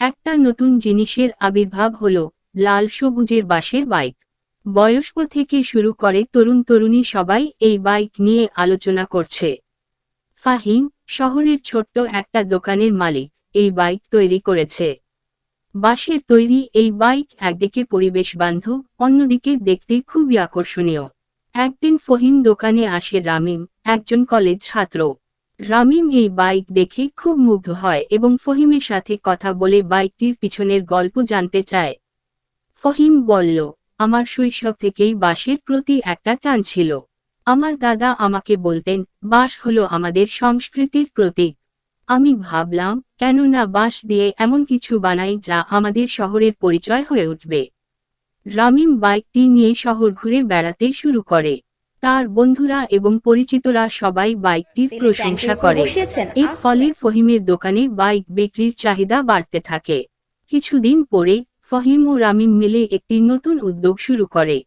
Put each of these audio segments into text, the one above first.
একটা নতুন জিনিসের আবির্ভাব হল লাল সবুজের বাসের বাইক। বয়স্ক থেকে শুরু করে তরুণ তরুণী সবাই এই বাইক নিয়ে আলোচনা করছে। ফাহিম, শহরের ছোট্ট একটা দোকানের মালিক, এই বাইক তৈরি করেছে। বাঁশের তৈরি এই বাইক একদিকে পরিবেশ বান্ধব, অন্যদিকে দেখতে খুবই আকর্ষণীয়। একদিন ফহিম দোকানে আসে রামিম, একজন কলেজ ছাত্র। রামিম এই বাইক দেখে খুব মুগ্ধ হয় এবং ফহিমের সাথে কথা বলে বাইকটির পিছনের গল্প জানতে চায়। ফহিম বলল, আমার শৈশব থেকেই বাঁশের প্রতি একটা টান ছিল। আমার দাদা আমাকে বলতেন, বাঁশ হলো আমাদের সংস্কৃতির প্রতীক। আমি ভাবলাম কেন না বাঁশ দিয়ে এমন কিছু বানাই যা আমাদের শহরের পরিচয় হয়ে উঠবে। রামিম বাইকটি নিয়ে শহর ঘুরে বেড়াতে শুরু করে। তার বন্ধুরা এবং পরিচিতরা সবাই বাইকটির প্রশংসা করে। এর ফলে ফহিমের দোকানে বাইক বিক্রির চাহিদা বাড়তে থাকে। কিছুদিন পরে ফহিম ও রামিম মিলে একটি নতুন উদ্যোগ শুরু করে।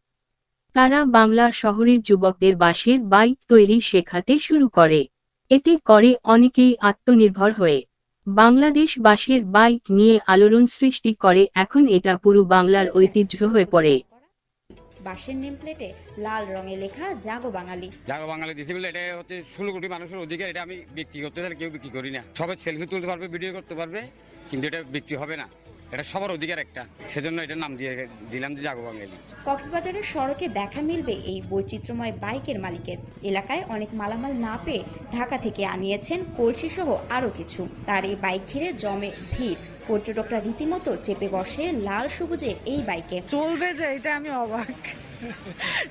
তারা বাংলার শহরের যুবকদের বাসের বাইক তৈরি শেখাতে শুরু করে। এতে করে অনেকেই আত্মনির্ভর হয়ে বাংলাদেশ বাসের বাইক নিয়ে আলোড়ন সৃষ্টি করে। এখন এটা পুরো বাংলার ঐতিহ্য হয়ে পড়ে। বাঁশের নেম প্লেটে লাল রঙে লেখা জাগো বাঙালি। জাগো বাঙালি দিছি বলে এটা হচ্ছে ষোলো কোটি মানুষের অধিকার এটা আমি বিক্রি করতে চাই কেউ বিক্রি করি না। সবাই সেলফি তুলতে পারবে ভিডিও করতে পারবে কিন্তু এটা বিক্রি হবে না। এটা সবার অধিকার একটা সেজন্য এটার নাম দিয়ে দিলাম যে জাগো বাঙালি। কক্সবাজারের সড়কে দেখা মিলবে এই বৈচিত্র্যময় বাইকের মালিকের। এলাকায় অনেক মালামাল না পেয়ে ঢাকা থেকে আনিয়েছেন কলসি সহ আরও কিছু। তার এই বাইক ঘিরে জমে ভিড়। পর্যটকরা রীতিমতো চেপে বসে লাল সবুজে এই বাইকে। চলবে যে এটা আমি অবাক।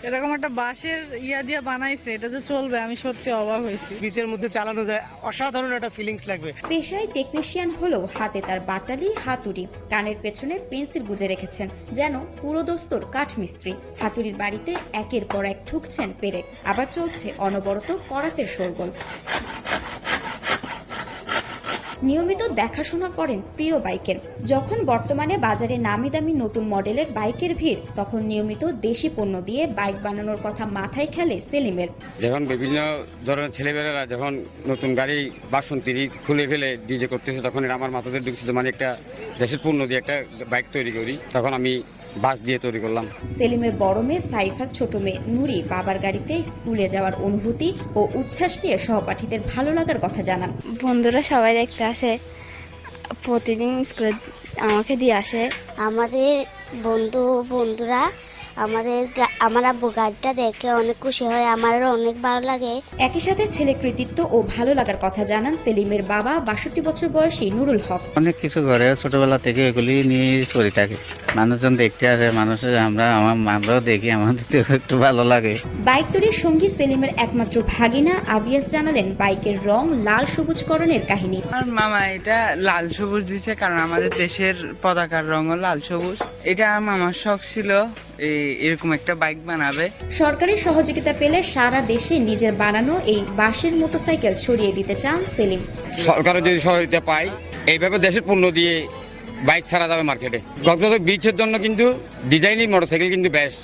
এরকম একটা বাঁশের ইয়া দিয়ে বানাইছে এটা যে চলবে আমি সত্যি অবাক হয়েছি। বিচের মধ্যে চালানো যায় অসাধারণ একটা ফিলিংস লাগবে। পেশায় টেকনিশিয়ান হলেও হাতে তার বাটালি হাতুড়ি কানের পেছনে পেন্সিল গুজে রেখেছেন যেন পুরো পুরোদস্তর কাঠমিস্ত্রি। হাতুড়ির বাড়িতে একের পর এক ঠুকছেন পেরেক আবার চলছে অনবরত করাতের শোরগোল। নিয়মিত দেখাশোনা করেন প্রিয় বাইকের। যখন বর্তমানে বাজারে নামি দামি নতুন মডেলের বাইকের ভিড়, তখন নিয়মিত দেশি পণ্য দিয়ে বাইক বানানোর কথা মাথায় খেলে সেলিমের। যখন বিভিন্ন ধরনের ছেলেমেয়েরা যখন নতুন গাড়ি, বাসন্তী খুলে ফেলে ডিজে করতেছে, তখন আমার মাথাতে ঢুকছিল মানে একটা দেশের পণ্য দিয়ে একটা বাইক তৈরি করি। তখন আমি বাস দিয়ে তৈরি করলাম। সেলিমের বড় মেয়ে সাইফার ছোট মেয়ে নুরি বাবার গাড়িতে স্কুলে যাওয়ার অনুভূতি ও উচ্ছ্বাস নিয়ে সহপাঠীদের ভালো লাগার কথা জানান। বন্ধুরা সবাই দেখতে আসে। প্রতিদিন স্কুলে আমাকে দিয়ে আসে। আমাদের বন্ধু বন্ধুরা আমাদের আমার আব্বু গাড়িটা দেখে অনেক খুশি হয় আমারও অনেক ভালো লাগে। একই সাথে ছেলে কৃতিত্ব ও ভালো লাগার কথা জানান সেলিমের বাবা বাষট্টি বছর বয়সী নুরুল হক। অনেক কিছু ঘরে ছোটবেলা থেকে এগুলি নিয়ে চলে থাকে। মানুষজন দেখতে আসে মানুষের আমরা আমার আমরাও দেখি আমাদের তো একটু ভালো লাগে। বাইক তৈরির সঙ্গী সেলিমের একমাত্র ভাগিনা আবিয়াস জানালেন বাইকের রং লাল সবুজকরণের কাহিনী। আর মামা এটা লাল সবুজ দিছে কারণ আমাদের দেশের পতাকার রঙ লাল সবুজ। এটা মামার শখ ছিল এরকম একটা বাইক বানাবে। সরকারি সহযোগিতা পেলে সারা দেশে নিজের বানানো এই বাঁশের মোটরসাইকেল ছড়িয়ে দিতে চান সেলিম। সরকার যদি সহযোগিতা পায় এইভাবে দেশের পণ্য দিয়ে বাইক ছাড়া যাবে মার্কেটে কক্সবাজার বিচের জন্য কিন্তু ডিজাইনিং মোটরসাইকেল কিন্তু বেস্ট